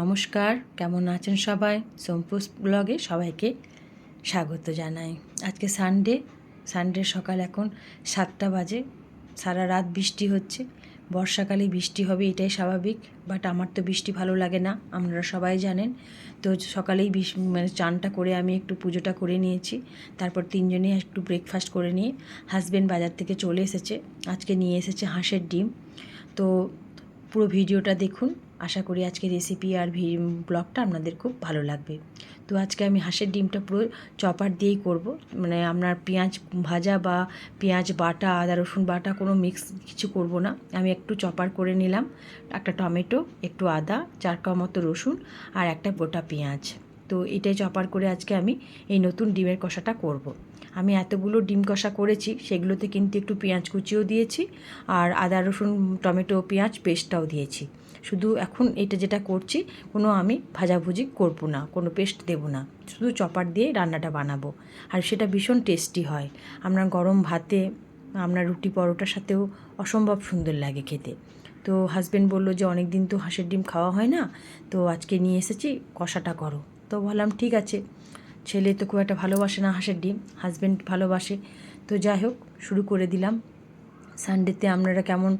নমস্কার, কেমন আছেন সবাই? সোমপুস ব্লগে সবাইকে স্বাগত জানাই। আজকে সানডে সানডে সকাল এখন সাতটা বাজে। সারা রাত বৃষ্টি হচ্ছে। বর্ষাকালে বৃষ্টি হবে এটাই স্বাভাবিক বাট আমার তো বৃষ্টি ভালো লাগে না, আপনারা সবাই জানেন। তো সকালেই মানে চানটা করে আমি একটু পুজোটা করে নিয়েছি। তারপর তিনজনে একটু ব্রেকফাস্ট করে নিয়ে হাজব্যান্ড বাজার থেকে চলে এসেছে। আজকে নিয়ে এসেছে হাঁসের ডিম। তো পুরো ভিডিওটা দেখুন। আশা করি আজকে রেসিপি আর ভি ব্লগটা আপনাদের খুব ভালো লাগবে। তো আজকে আমি হাঁসের ডিমটা পুরো চপার দিয়েই করব। মানে আপনার পেঁয়াজ ভাজা বা পেঁয়াজ বাটা, আদা, রসুন বাটা কোনো মিক্স কিছু করব না। আমি একটু চপার করে নিলাম। একটা টমেটো, একটু আদা, চার কা মতো রসুন আর একটা গোটা পেঁয়াজ। তো এটাই চপার করে আজকে আমি এই নতুন ডিমের কষাটা করব। আমি এতগুলো ডিম কষা করেছি, সেগুলোতে কিন্তু একটু পেঁয়াজ কুচিও দিয়েছি আর আদা, রসুন, টমেটো, পেঁয়াজ, পেস্টটাও দিয়েছি। শুধু এখন এটা যেটা করছি, কোনো আমি ভাজাভুজি করব না, কোনো পেস্ট দেবো না, শুধু চপার দিয়ে রান্নাটা বানাবো। আর সেটা ভীষণ টেস্টি হয়। আমরা গরম ভাতে আপনার রুটি পরোটার সাথেও অসম্ভব সুন্দর লাগে খেতে। তো হাজব্যান্ড বলল যে অনেক দিন তো হাঁসের ডিম খাওয়া হয় না, তো আজকে নিয়ে এসেছি, কষাটা করো। তো বললাম, ঠিক আছে। ছেলে তো খুব একটা ভালোবাসে না হাঁসের ডিম হাজব্যান্ড ভালোবাসে। তো যাই হোক, শুরু করে দিলাম। সানডেতে আপনারা কেমন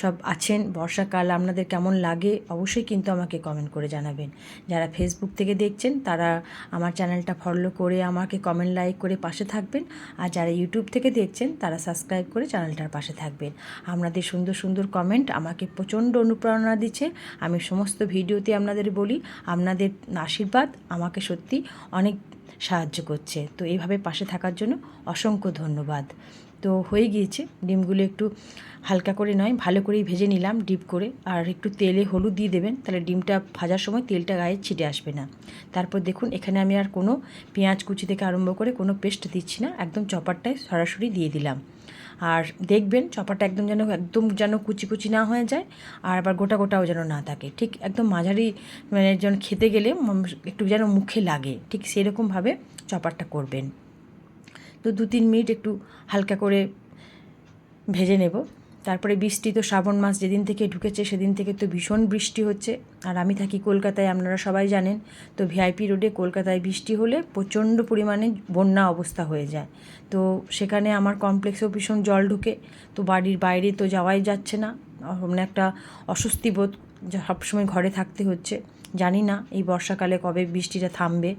সব আছেন? বর্ষাকাল আপনাদের কেমন লাগে? অবশ্যই কিন্তু আমাকে কমেন্ট করে জানাবেন। যারা ফেসবুক থেকে দেখছেন, তারা আমার চ্যানেলটা ফলো করে আমাকে কমেন্ট লাইক করে পাশে থাকবেন। আর যারা ইউটিউব থেকে দেখছেন, তারা সাবস্ক্রাইব করে চ্যানেলটার পাশে থাকবেন। আপনাদের সুন্দর সুন্দর কমেন্ট আমাকে প্রচণ্ড অনুপ্রেরণা দিচ্ছে। আমি সমস্ত ভিডিওতে আপনাদের বলি, আপনাদের আশীর্বাদ আমাকে সত্যি অনেক সাহায্য করছে। তো এইভাবে পাশে থাকার জন্য অসংখ্য ধন্যবাদ। তো হয়ে গিয়েছে। ডিমগুলো একটু হালকা করে নয়, ভালো করেই ভেজে নিলাম ডিপ করে। আর একটু তেলে হলুদ দিয়ে দেবেন, তাহলে ডিমটা ভাজার সময় তেলটা গায়ে ছিটে আসবে না। তারপর দেখুন, এখানে আমি আর কোনো পেঁয়াজ কুচি থেকে আরম্ভ করে কোনো পেস্ট দিচ্ছি না, একদম চপারটায় সরাসরি দিয়ে দিলাম। আর দেখবেন চপারটা একদম যেন একদম যেন কুচি কুচি না হয়ে যায়, আর আবার গোটা গোটাও যেন না থাকে। ঠিক একদম মাঝারি মানে যেন খেতে গেলে, একটু যেন মুখে লাগে। ঠিক সেরকমভাবে চপারটা করবেন। তো দু তিন মিনিট একটু হালকা করে ভেজে নেব। তারপরে বৃষ্টি তো শ্রাবণ মাস যেদিন থেকে ঢুকেছে সেদিন থেকে তো ভীষণ বৃষ্টি হচ্ছে। আর আমি থাকি কলকাতায়, আপনারা সবাই জানেন। তো ভিআইপি রোডে কলকাতায় বৃষ্টি হলে প্রচণ্ড পরিমাণে বন্যা অবস্থা হয়ে যায়। তো সেখানে আমার কমপ্লেক্সেও ভীষণ জল ঢুকে। তো বাড়ির বাইরে তো যাওয়াই যাচ্ছে না। মানে একটা অস্বস্তি বোধ সবসময় ঘরে থাকতে হচ্ছে। জানি না এই বর্ষাকালে কবে বৃষ্টিটা থামবে।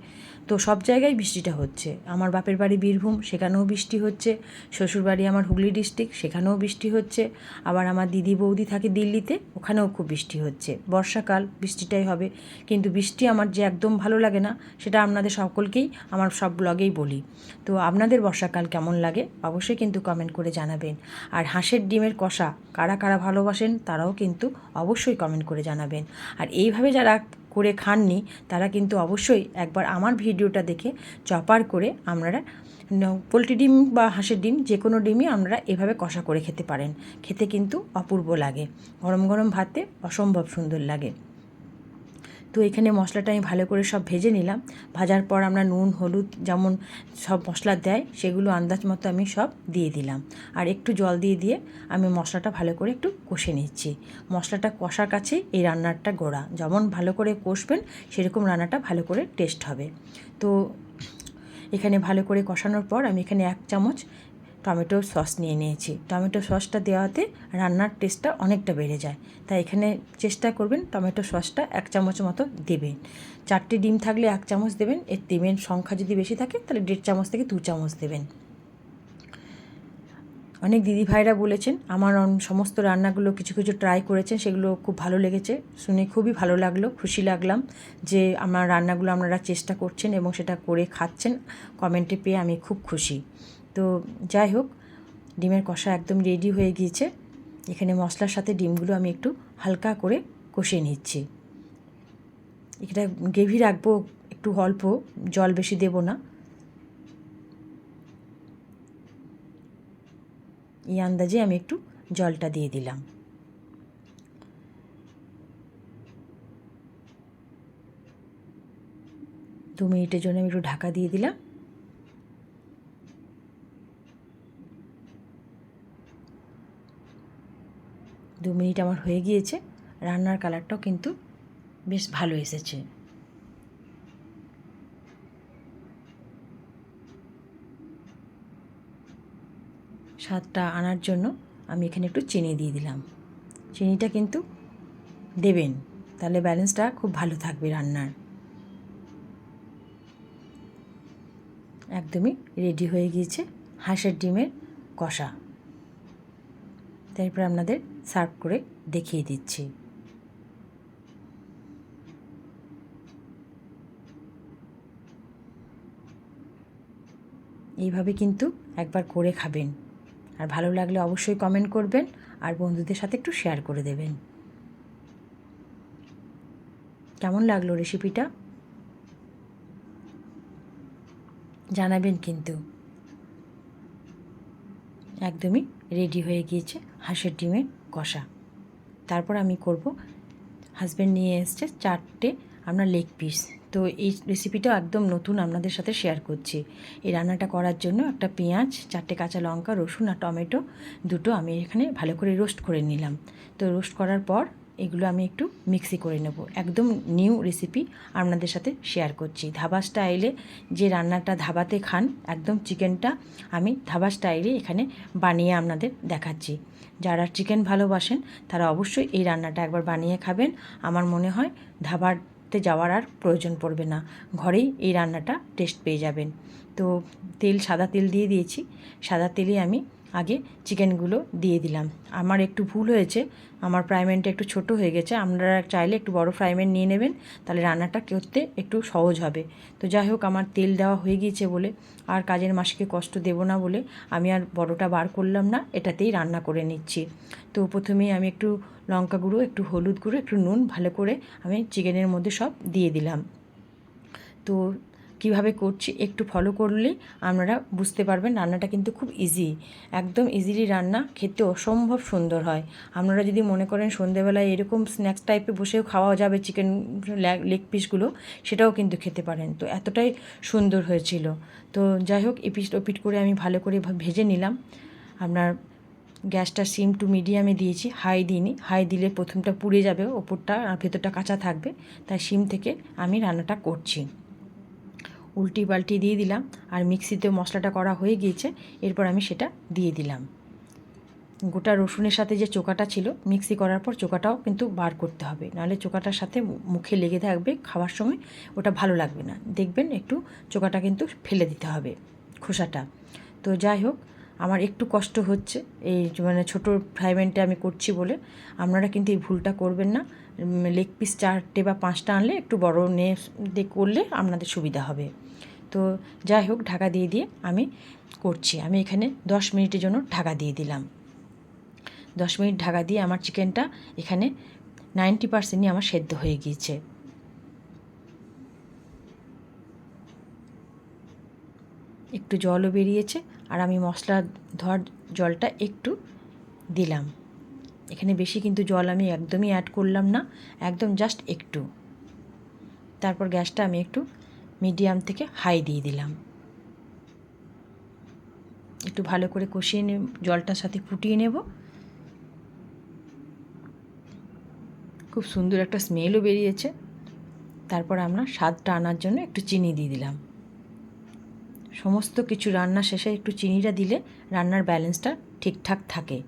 তো সব জায়গায় বৃষ্টিটা হচ্ছে। আমার বাপের বাড়ি বীরভূম, সেখানেও বৃষ্টি হচ্ছে। শ্বশুরবাড়ি আমার হুগলি ডিস্ট্রিক্ট, সেখানেও বৃষ্টি হচ্ছে। আবার আমার দিদি বৌদি থাকে দিল্লিতে, ওখানেও খুব বৃষ্টি হচ্ছে। বর্ষাকাল, বৃষ্টিটাই হবে। কিন্তু বৃষ্টি আমার যে একদম ভালো লাগে না, সেটা আপনাদের সকলকেই, আমার সব ব্লগেই বলি। তো আপনাদের বর্ষাকাল কেমন লাগে? অবশ্যই কিন্তু কমেন্ট করে জানাবেন। আর হাঁসের ডিমের কষা, কারা কারা ভালোবাসেন, তারাও কিন্তু অবশ্যই কমেন্ট করে জানাবেন। আর এইভাবে যারা করে খাননি, তারা কিন্তু অবশ্যই একবার আমার ভিডিওটা দেখে চপার করে আপনারা পোলট্রি ডিম বা হাঁসের ডিম, যে কোনো ডিমই আপনারা এভাবে কষা করে খেতে পারেন। খেতে কিন্তু অপূর্ব লাগে। গরম গরম ভাতে অসম্ভব সুন্দর লাগে। তো এখানে মশলাটা আমি ভালো করে সব ভেজে নিলাম। ভাজার পর আমরা নুন, হলুদ যেমন সব মশলা দেয়, সেগুলো আন্দাজ মতো আমি সব দিয়ে দিলাম। আর একটু জল দিয়ে দিয়ে আমি মশলাটা ভালো করে একটু কষে নিচ্ছি। মশলাটা কষার কাছে এই রান্নাটা গোড়া। যেমন ভালো করে কষবেন, সেরকম রান্নাটা ভালো করে টেস্ট হবে। তো এখানে ভালো করে কষানোর পর আমি এখানে এক চামচ টমেটো সস নিয়ে নিয়েছি। টমেটো সসটা দেওয়াতে রান্নার টেস্টটা অনেকটা বেড়ে যায়। তাই এখানে চেষ্টা করবেন টমেটো সসটা এক চামচ মতো দেবেন। চারটে ডিম থাকলে এক চামচ দেবেন। এর ডিমের সংখ্যা যদি বেশি থাকে, তাহলে দেড় চামচ থেকে দু চামচ দেবেন। অনেক দিদি ভাইরা বলেছেন, আমার সমস্ত রান্নাগুলো কিছু কিছু ট্রাই করেছেন, সেগুলো খুব ভালো লেগেছে। শুনে খুবই ভালো লাগল, খুশি লাগলাম যে আমার রান্নাগুলো আপনারা চেষ্টা করছেন এবং সেটা করে খাচ্ছেন। কমেন্টে পেয়ে আমি খুব খুশি। তো যাই হোক, ডিমের কষা একদম রেডি হয়ে গিয়েছে। এখানে মশলার সাথে ডিমগুলো আমি একটু হালকা করে কষিয়ে নিচ্ছি। এটা গ্রেভি রাখব একটু অল্প, জল বেশি দেব না। এই আন্দাজে আমি একটু জলটা দিয়ে দিলাম। দু মিনিটের জন্য আমি একটু ঢাকা দিয়ে দিলাম। দু মিনিট আমার হয়ে গিয়েছে। রান্নার কালারটাও কিন্তু বেশ ভালো এসেছে। স্বাদটা আনার জন্য আমি এখানে একটু চিনি দিয়ে দিলাম। চিনিটা কিন্তু দেবেন, তাহলে ব্যালেন্সটা খুব ভালো থাকবে রান্নার। একদমই রেডি হয়ে গিয়েছে হাঁসের ডিমের কষা। তারপর আপনাদের সার্ভ করে দেখিয়ে দিচ্ছি। এইভাবে কিন্তু একবার করে খাবেন। আর ভালো লাগলে অবশ্যই কমেন্ট করবেন আর বন্ধুদের সাথে একটু শেয়ার করে দেবেন। কেমন লাগল রেসিপিটা জানাবেন কিন্তু। একদমই রেডি হয়ে গিয়েছে হাঁসের ডিমের কষা। তারপর আমি করব হাজব্যান্ড নিয়ে এসছে চারটে আপনার লেগ পিস তো এই রেসিপিটা একদম নতুন আপনাদের সাথে শেয়ার করছি। এই রান্নাটা করার জন্য একটা পেঁয়াজ, চারটে কাঁচা লঙ্কা, রসুন আর টমেটো দুটো আমি এখানে ভালো করে রোস্ট করে নিলাম। তো রোস্ট করার পর এগুলো আমি একটু মিক্সি করে নেব। একদম নিউ রেসিপি আপনাদের সাথে শেয়ার করছি। ধাবা স্টাইলে যে রান্নাটা ধাবাতে খান, একদম চিকেনটা আমি ধাবা স্টাইলে এখানে বানিয়ে আপনাদের দেখাচ্ছি। যারা চিকেন ভালোবাসেন, তারা অবশ্যই এই রান্নাটা একবার বানিয়ে খাবেন। আমার মনে হয় ধাবাতে যাওয়ার আর প্রয়োজন পড়বে না। ঘরেই এই রান্নাটা টেস্ট পেয়ে যাবেন। তো তেল, সাদা তেল দিয়ে দিয়েছি। সাদা তেলে আমি আগে চিকেনগুলো দিয়ে দিলাম। আমার একটু ভুল হয়েছে, আমার ফ্রাইম্যানটা একটু ছোট হয়ে গেছে, আপনারা চাইলে একটু বড় ফ্রাইম্যান নিয়ে নেবেন, তাহলে রান্নাটা করতে একটু সহজ হবে। তো যাই হোক, আমার তেল দেওয়া হয়ে গিয়েছে বলে, আর কাজের মাসিকে কষ্ট দেব না বলে আমি আর বড়টা বার করলাম না, এটাতেই রান্না করে নিচ্ছি। তো প্রথমেই আমি একটু লঙ্কা গুঁড়ো, একটু হলুদ গুঁড়ো, একটু নুন, ভালো করে আমি চিকেনের মধ্যে সব দিয়ে দিলাম। তো কীভাবে করছি একটু ফলো করলেই আপনারা বুঝতে পারবেন রান্নাটা কিন্তু খুব ইজি একদম ইজিলি রান্না, খেতে অসম্ভব সুন্দর হয়। আপনারা যদি মনে করেন সন্ধেবেলায় এরকম স্ন্যাক্স টাইপে বসেও খাওয়া যাবে চিকেন লেগ পিসগুলো সেটাও কিন্তু খেতে পারেন। তো এতটাই সুন্দর হয়েছিল। তো যাই হোক এপিট ওপিট করে আমি ভালো করে ভেজে নিলাম। আপনার গ্যাসটা সিম টু মিডিয়ামে দিয়েছি, হাই দিইনি। হাই দিলে প্রথমটা পুড়ে যাবে, ওপরটা আর ভেতরটা কাঁচা থাকবে। তাই সিম থেকে আমি রান্নাটা করছি। উল্টি পাল্টি দিয়ে দিলাম আর মিক্সিতে মশলাটা করা হয়ে গিয়েছে। এরপর আমি সেটা দিয়ে দিলাম। গোটা রসুনের সাথে যে চোকাটা ছিল, মিক্সি করার পর চোকাটাও কিন্তু বার করতে হবে। নাহলে চোকাটার সাথে মুখে লেগে থাকবে খাওয়ার সময়, ওটা ভালো লাগবে না। দেখবেন একটু চোকাটা কিন্তু ফেলে দিতে হবে খোসাটা। তো যাই হোক আমার একটু কষ্ট হচ্ছে। এই মানে ছোটো ফ্রাইম্যানটা আমি করছি বলে। আপনারা কিন্তু এই ভুলটা করবেন না। লেগ পিস চারটে বা পাঁচটা আনলে একটু বড় নিয়ে করলে আপনাদের সুবিধা হবে। তো যাই হোক, ঢাকা দিয়ে দিয়ে আমি করছি। আমি এখানে দশ মিনিটের জন্য ঢাকা দিয়ে দিলাম। দশ মিনিট ঢাকা দিয়ে আমার চিকেনটা এখানে নাইনটি পার্সেন্টই আমার সেদ্ধ হয়ে গিয়েছে। একটু জলও বেরিয়েছে। আর আমি মশলা ধোয়ার জলটা একটু দিলাম। এখানে বেশি কিন্তু জল আমি একদমই অ্যাড করলাম না, একদম জাস্ট একটু। তারপর গ্যাসটা আমি একটু মিডিয়াম থেকে হাই দিয়ে দিলাম। একটু ভালো করে কষিয়ে নে জলটার সাথে ফুটিয়ে নেব। খুব সুন্দর একটা স্মেলও বেরিয়েছে। তারপর আমরা স্বাদটা আনার জন্য একটু চিনি দিয়ে দিলাম। সমস্ত কিছু রান্না শেষে একটু চিনিটা দিলে রান্নার ব্যালেন্সটা ঠিকঠাক থাকে।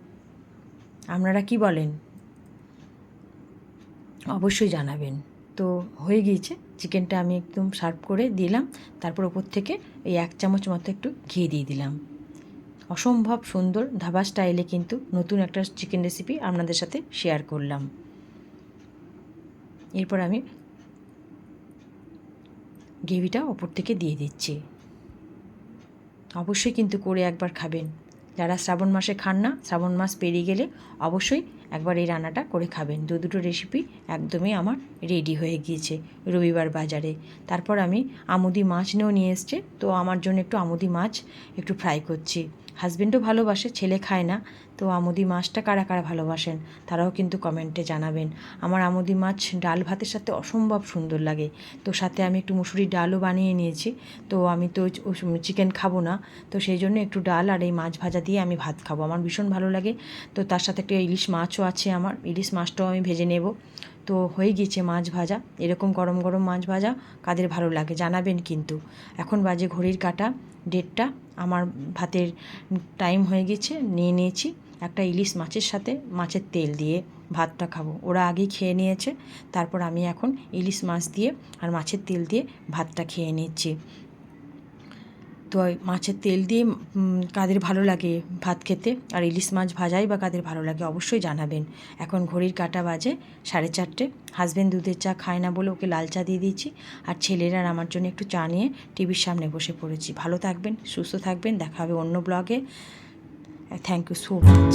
আপনারা কি বলেন? অবশ্যই জানাবেন। তো হয়ে গিয়েছে, চিকেনটা আমি একদম সার্ভ করে দিলাম। তারপর ওপর থেকে এই এক চামচ মতো একটু ঘি দিয়ে দিলাম। অসম্ভব সুন্দর ধাবা স্টাইলে কিন্তু নতুন একটা চিকেন রেসিপি আপনাদের সাথে শেয়ার করলাম। এরপর আমি গ্রেভিটা ওপর থেকে দিয়ে দিচ্ছি। অবশ্যই কিন্তু করে একবার খাবেন। যারা শ্রাবণ মাসে খান না, শ্রাবণ মাস পেরিয়ে গেলে অবশ্যই একবার এই রান্নাটা করে খাবেন। দু দুটো রেসিপি একদমই আমার রেডি হয়ে গিয়েছে রবিবার বাজারে। তারপর আমি আমুদি মাছ নিয়েও নিয়ে এসছে, তো আমার জন্য একটু আমুদি মাছ একটু ফ্রাই করছি। হাজব্যান্ডও ভালোবাসে, ছেলে খায় না। তো আমুদি মাছটা কারা কারা ভালোবাসেন? তারাও কিন্তু কমেন্টে জানাবেন। আমার আমুদি মাছ ডাল ভাতের সাথে অসম্ভব সুন্দর লাগে। তো সাথে আমি একটু মুসুরির ডালও বানিয়ে নিয়েছি। তো আমি তো চিকেন খাব না। তো সেই জন্য একটু ডাল আর এই মাছ ভাজা দিয়ে আমি ভাত খাব। আমার ভীষণ ভালো লাগে। তো তার সাথে একটা ইলিশ মাছও আছে আমার। ইলিশ মাছটাও আমি ভেজে নেব। তো হয়ে গিয়েছে মাছ ভাজা। এরকম গরম গরম মাছ ভাজা কাদের ভালো লাগে জানাবেন কিন্তু। এখন বাজে ঘড়ির কাটা ডেটটা আমার ভাতের টাইম হয়ে গেছে, নিয়ে নিয়েছি একটা ইলিশ মাছের সাথে মাছের তেল দিয়ে ভাতটা খাব। ওরা আগেই খেয়ে নিয়েছে, তারপর আমি এখন ইলিশ মাছ দিয়ে আর মাছের তেল দিয়ে ভাতটা খেয়ে নিচ্ছি। তো মাছের তেল দিয়ে কাদের ভালো লাগে ভাত খেতে? আর ইলিশ মাছ ভাজাই বা কাদের ভালো লাগে অবশ্যই জানাবেন। এখন ঘড়ির কাটা বাজে সাড়ে চারটে। হাজব্যান্ড দুধের চা খায় না বলে ওকে লাল চা দিয়ে দিয়েছি। আর ছেলেরা আমার জন্য একটু চা নিয়ে টিভির সামনে বসে পড়েছি। ভালো থাকবেন, সুস্থ থাকবেন। দেখা হবে অন্য ব্লগে। Thank you so much